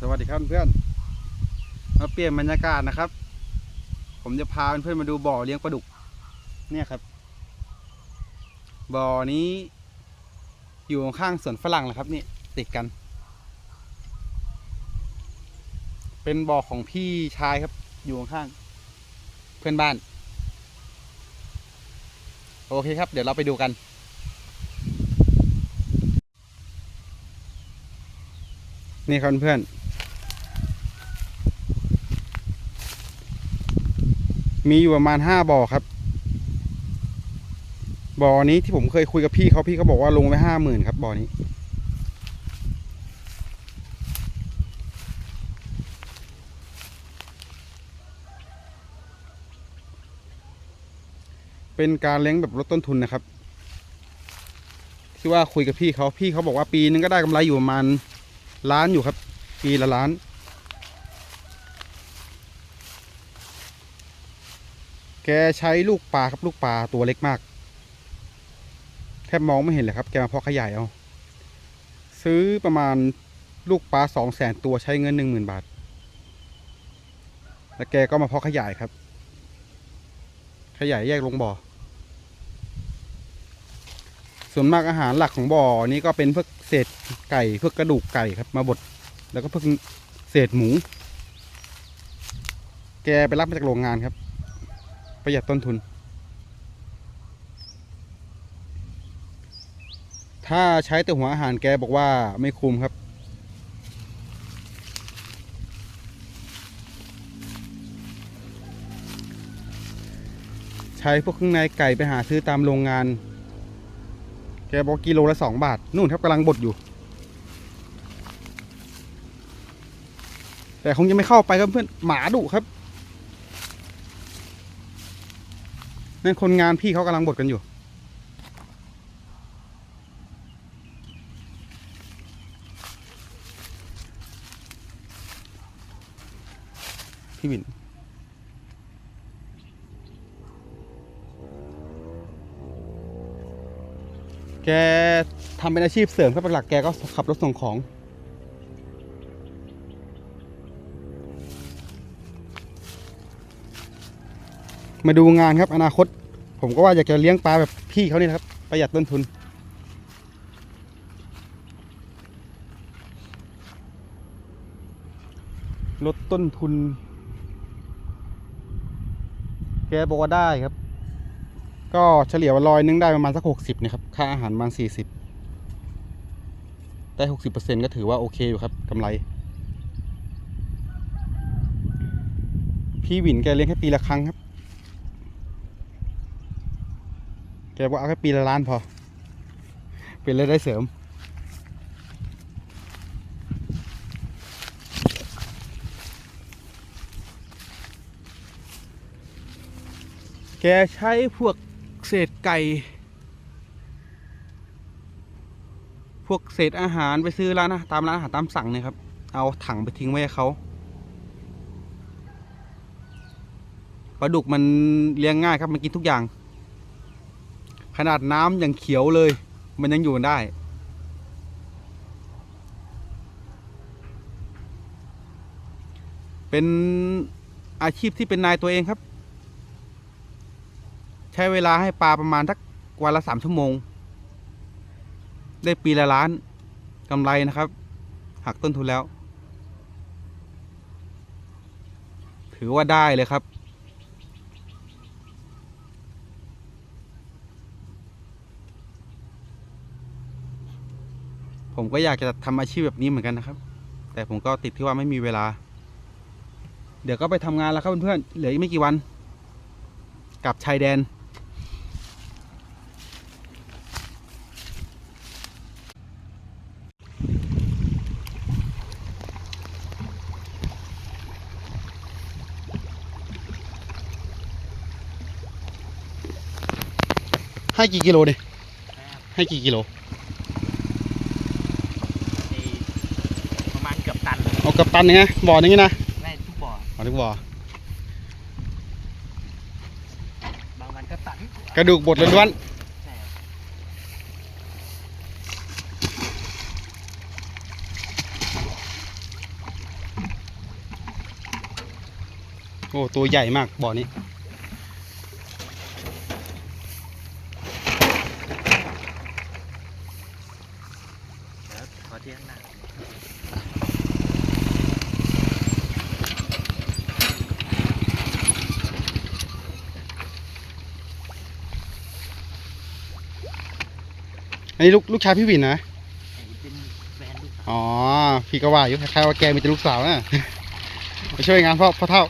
สวัสดีครับเพื่อนมาเปลี่ยนบรรยากาศนะครับ ผมจะพาเพื่อนมาดูบ่อเลี้ยงปลาดุก เนี่ยครับ บ่อนี้ อยู่ข้างสวนฝรั่งแหละครับนี่ติดกัน เป็นบ่อของพี่ชายครับ อยู่ข้างเพื่อนบ้าน โอเคครับ เดี๋ยวเราไปดูกันนี่ครับเพื่อน มีอยู่ประมาณห้าบ่อครับ บ่อนี้ที่ผมเคยคุยกับพี่เขาพี่เขาบอกว่าลงไปห้าหมื่นครับบ่อนี้ เป็นการเลี้ยงแบบลดต้นทุนนะครับ ที่ว่าคุยกับพี่เขาพี่เขาบอกว่าปีนึงก็ได้กำไรอยู่ประมาณล้านอยู่ครับ ปีละล้าน แกใช้ลูกปลาครับลูกปลาตัวเล็กมากแทบมองไม่เห็นเลยครับ แกมาเพาะขยายเอา ซื้อประมาณลูกปลาสองแสนตัวใช้เงินหนึ่งหมื่นบาท แล้วแกก็มาเพาะขยายครับ ขยายแยกลงบ่อ ส่วนมากอาหารหลักของบ่อนี้ก็เป็นพวกเศษไก่พวกกระดูกไก่ครับ มาบด แล้วก็พวกเศษหมู แกไปรับมาจากโรงงานครับ ประหยัดต้นทุน ถ้าใช้แต่หัวอาหารแกบอกว่าไม่คุ้มครับ ใช้พวกเครื่องในไก่ไปหาซื้อตามโรงงาน แกบอกกิโลละสองบาท นู่นครับกำลังบดอยู่ แต่คงจะไม่เข้าไปครับเพื่อนหมาดุครับ นั่นคนงานพี่เขากำลังบดกันอยู่ พี่บินแกทำเป็นอาชีพเสริมครับหลักแกก็ขับรถส่งของ มาดูงานครับอนาคต ผมก็ว่าอยากจะเลี้ยงปลาแบบพี่เขานี่นะครับ ประหยัดต้นทุน ลดต้นทุน แกบอกว่าได้ครับ ก็เฉลี่ยวันลอยนึงได้ประมาณสักหกสิบนะครับ ค่าอาหารประมาณสี่สิบได้หกสิบเปอร์เซ็นก็ถือว่าโอเคอยู่ครับกำไรพี่วินแกเลี้ยงแค่ปีละครั้งครับ แกบอกเอาแค่ปีละล้านพอ เป็นรายได้เสริม แกใช้พวกเศษไก่ พวกเศษอาหารไปซื้อร้านนะตามร้านอาหารตามสั่งเนี่ยครับ เอาถังไปทิ้งไว้ให้เขาปลาดุกมันเลี้ยงง่ายครับมันกินทุกอย่าง ขนาดน้ำยังเขียวเลย มันยังอยู่ได้เป็นอาชีพที่เป็นนายตัวเองครับ ใช้เวลาให้ปลาประมาณสักวันละสามชั่วโมง ได้ปีละล้านกำไรนะครับ หักต้นทุนแล้ว ถือว่าได้เลยครับ ผมก็อยากจะทำอาชีพแบบนี้เหมือนกันนะครับ แต่ผมก็ติดที่ว่าไม่มีเวลา เดี๋ยวก็ไปทำงานแล้วครับเพื่อนๆเหลืออีกไม่กี่วันกับชายแดน ให้กี่กิโลเนี่ยให้กี่กิโล กกับตันยังไงบ่อนี้นะไม่ทุกบ่อบ่อทุกบ่อบางวันก็ตันกระดูกบดล้วนโอ้ตัวใหญ่มากบ่อนี้ นนี้ลูกลูกชายพี่วินนะไอ้เป็นแฟนลูกสาวอ๋อพี่ก็ว่าอยู่คล้ายๆว่าแกมีแต่ลูกสาวนะมาช่วยงานพ่อพ่อเท่า